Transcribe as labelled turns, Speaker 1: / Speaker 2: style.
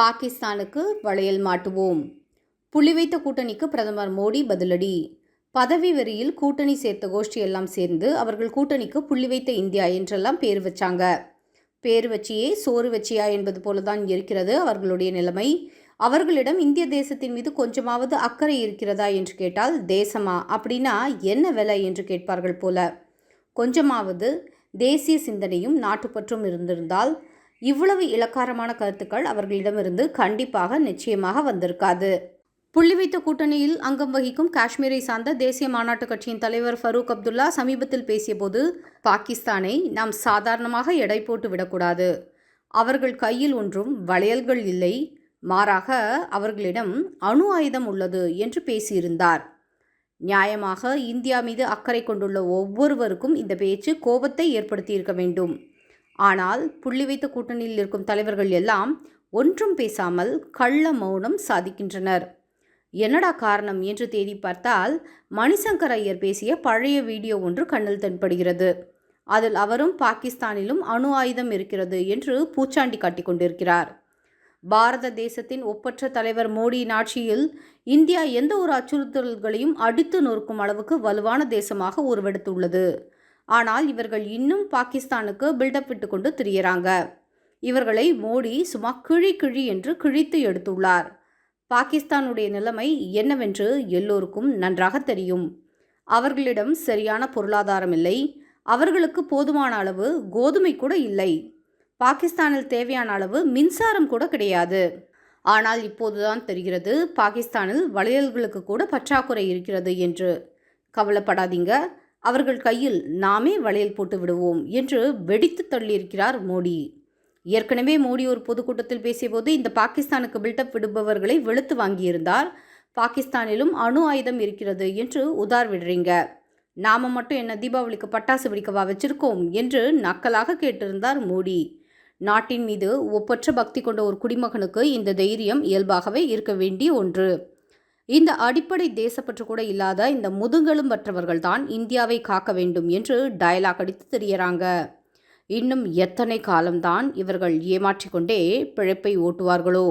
Speaker 1: பாகிஸ்தானுக்கு வளையல் மாட்டுவோம். புள்ளி வைத்த கூட்டணிக்கு பிரதமர் மோடி பதிலடி. பதவி வெறியில் கூட்டணி சேர்த்த கோஷ்டி எல்லாம் சேர்ந்து அவர்கள் கூட்டணிக்கு புள்ளி வைத்த இந்தியா என்றெல்லாம் பேர் வச்சாங்க. பேர் வச்சியே சோறு வச்சியா என்பது போலதான் இருக்கிறது அவர்களுடைய நிலைமை. அவர்களிடம் இந்திய தேசத்தின் மீது கொஞ்சமாவது அக்கறை இருக்கிறதா என்று கேட்டால் தேசமா? அப்படின்னா என்ன விலை என்று கேட்பார்கள் போல. கொஞ்சமாவது தேசிய சிந்தனையும் நாட்டுப்பற்றும் இருந்திருந்தால் இவ்வளவு இலக்காரமான கருத்துக்கள் அவர்களிடமிருந்து கண்டிப்பாக நிச்சயமாக வந்திருக்காது. புள்ளி வைத்த கூட்டணியில் அங்கம் வகிக்கும் காஷ்மீரை சார்ந்த தேசிய மாநாட்டு கட்சியின் தலைவர் ஃபரூக் அப்துல்லா சமீபத்தில் பேசியபோது பாகிஸ்தானை நாம் சாதாரணமாக எடை போட்டு விடக்கூடாது. அவர்கள் கையில் ஒன்றும் வளையல்கள் இல்லை. மாறாக அவர்களிடம் அணு ஆயுதம் உள்ளது என்று பேசியிருந்தார். நியாயமாக இந்தியா மீது அக்கறை கொண்டுள்ள ஒவ்வொருவருக்கும் இந்த பேச்சு கோபத்தை ஏற்படுத்தியிருக்க வேண்டும். ஆனால் புள்ளி வைத்த கூட்டணியில் இருக்கும் தலைவர்கள் எல்லாம் ஒன்றும் பேசாமல் கள்ள மௌனம் சாதிக்கின்றனர். என்னடா காரணம் என்று தேடி பார்த்தால் மணிசங்கர் ஐயர் பேசிய பழைய வீடியோ ஒன்று கண்ணில் தென்படுகிறது. அதில் அவரும் பாகிஸ்தானிலும் அணு ஆயுதம் இருக்கிறது என்று பூச்சாண்டி காட்டிக் கொண்டிருக்கிறார். பாரத தேசத்தின் ஒப்பற்ற தலைவர் மோடியின் ஆட்சியில் இந்தியா எந்த ஒரு அச்சுறுத்தல்களையும் அடித்து நொறுக்கும் அளவுக்கு வலுவான தேசமாக உருவெடுத்துள்ளது. ஆனால் இவர்கள் இன்னும் பாகிஸ்தானுக்கு பில்டப் விட்டு கொண்டு திரியறாங்க. இவர்களை மோடி சும்மா கிழி கிழி என்று கிழித்து எடுத்துள்ளார். பாகிஸ்தானுடைய நிலைமை என்னவென்று எல்லோருக்கும் நன்றாக தெரியும். அவர்களிடம் சரியான பொருளாதாரம் இல்லை. அவர்களுக்கு போதுமான அளவு கோதுமை கூட இல்லை. பாகிஸ்தானில் தேவையான அளவு மின்சாரம் கூட கிடையாது. ஆனால் இப்போதுதான் தெரிகிறது பாகிஸ்தானில் வளையல்களுக்கு கூட பற்றாக்குறை இருக்கிறது என்று. கவலைப்படாதீங்க. அவர்கள் கையில் நாமே வளையல் போட்டு விடுவோம் என்று வெடித்து தள்ளியிருக்கிறார் மோடி. ஏற்கனவே மோடி ஒரு பொதுக்கூட்டத்தில் பேசியபோது இந்த பாகிஸ்தானுக்கு பில்டப் விடுபவர்களை வெளுத்து வாங்கியிருந்தார். பாகிஸ்தானிலும் அணு ஆயுதம் இருக்கிறது என்று உதார் விடுறீங்க. நாம மட்டும் என்ன தீபாவளிக்கு பட்டாசு வெடிக்கவா வச்சிருக்கோம் என்று நக்கலாக கேட்டிருந்தார் மோடி. நாட்டின் மீது ஒப்பற்ற பக்தி கொண்ட ஒரு குடிமகனுக்கு இந்த தைரியம் இயல்பாகவே இருக்க வேண்டிய ஒன்று. இந்த அடிப்படை தேசப்பற்று கூட இல்லாத இந்த முதுகெலும் மற்றவர்கள் தான் இந்தியாவை காக்க வேண்டும் என்று டயலாக் அடித்து தெரியறாங்க. இன்னும் எத்தனை காலம்தான் இவர்கள் ஏமாற்றிக்கொண்டே பிழைப்பை ஓட்டுவார்களோ?